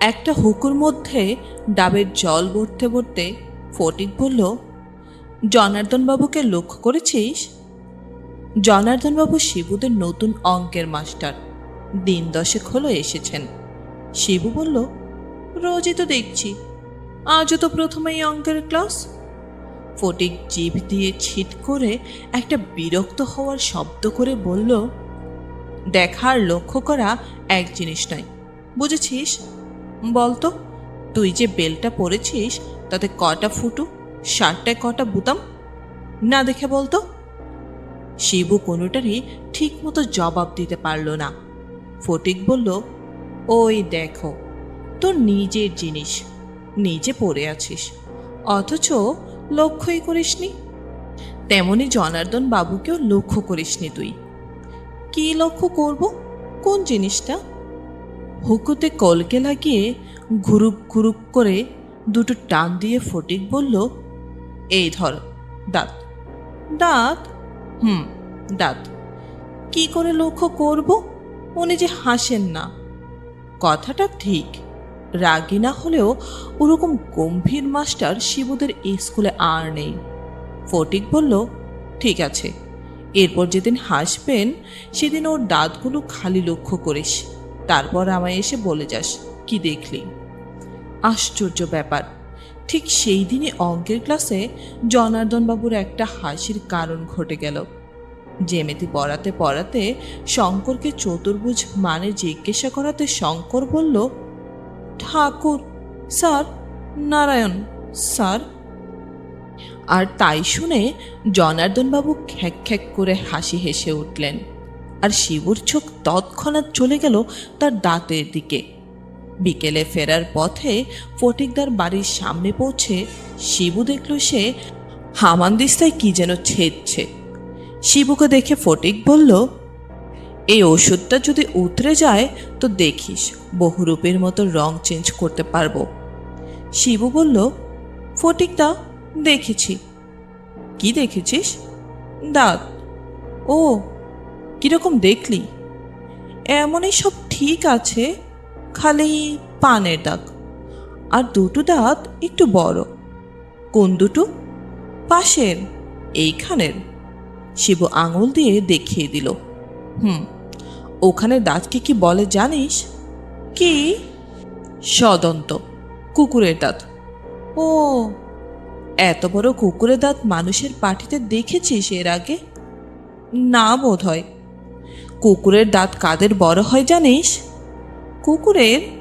একটা হুকুর মধ্যে ডাবের জল ভরতে ভরতে ফটিক বলল জনার্দন বাবুকে লক্ষ্য করেছিস? জনার্দনবাবু শিবুদের নতুন অঙ্কের মাস্টার। দিন দশেক হলো এসেছেন। শিবু বলল, রোজই তো দেখছি। আজও তো প্রথমেই অঙ্কের ক্লাস? ফটিক জিভ দিয়ে ছিট করে একটা বিরক্ত হওয়ার শব্দ করে বলল, দেখার লক্ষ্য করা এক জিনিস নয়। বুঝেছিস? বলতো? তুই যে বেলটা পরেছিস, তাতে কটা ফুটু? শার্টটায় কটা বুতাম? না দেখে বলতো? শিবু কোনোটারই ঠিক মতো জবাব দিতে পারল না। ফটিক বলল, ওই দেখো, তোর নিজের জিনিস, নিজে পড়ে আছিস। অথচ লক্ষ্যই করিসনি। তেমনি জনার্দন বাবুকেও লক্ষ্য করিসনি তুই। কি লক্ষ্য করব? কোন জিনিসটা? হুকুতে কলকে লাগিয়ে ঘুরুক ঘুরুক করে দুটো টান দিয়ে ফটিক বলল, এই ধর, দাঁত। দাঁত? হুম, দাঁত। কি করে লক্ষ্য করব? উনি যে হাসেন না। কথাটা ঠিক। রাগী না হলেও ওরকম গম্ভীর মাস্টার শিবুদের স্কুলে আর নেই। ফটিক বলল, ঠিক আছে, এরপর যেদিন হাসবেন, সেদিন ওর দাঁতগুলো খালি লক্ষ্য করিস। তারপর আমায় এসে বলে যাস, কি দেখলি? আশ্চর্য ব্যাপার। ঠিক সেই দিনই অঙ্কের ক্লাসে জনার্দন বাবুর একটা হাসির কারণ ঘটে গেল। জেমেতি পড়াতে পড়াতে শঙ্করকে চতুর্ভুজ মানে জিজ্ঞাসা করাতে শঙ্কর বলল, ঠাকুর, স্যার, নারায়ণ, স্যার। আর তাই শুনে জনার্দনবাবু খ্যাক খ্যাক করে হাসি হেসে উঠলেন। আর শিবুর চোখ তৎক্ষণাৎ চলে গেল তার দাঁতের দিকে। বিকেলে ফেরার পথে ফটিকদার বাড়ির সামনে পৌঁছে শিবু দেখল সে হামানদিস্তায় কি যেন ছেদছে শিবুকে দেখে ফটিক বলল, এই ওষুধটা যদি উতরে যায় তো দেখিস, বহুরূপের মতো রং চেঞ্জ করতে পারব। শিবু বলল ফটিকদা দেখেছি। কি দেখেছিস? দাঁত। ও কীরকম দেখলি? এমনই সব ঠিক আছে, খালি পানের দাগ আর দুটো দাঁত একটু বড়। কোন দুটো? পাশের, এইখানের। শিবু আঙুল দিয়ে দেখিয়ে দিল। হুম, ওখানে দাঁতকে কি বলে জানিস? কি? সদন্ত, কুকুরের দাঁত। ও, এত বড় কুকুরের দাঁত মানুষের পাটিতে দেখেছিস এর আগে? না বোধ হয় কুকুরের দাঁত কাদের বড় হয় জানিস? কুকুরের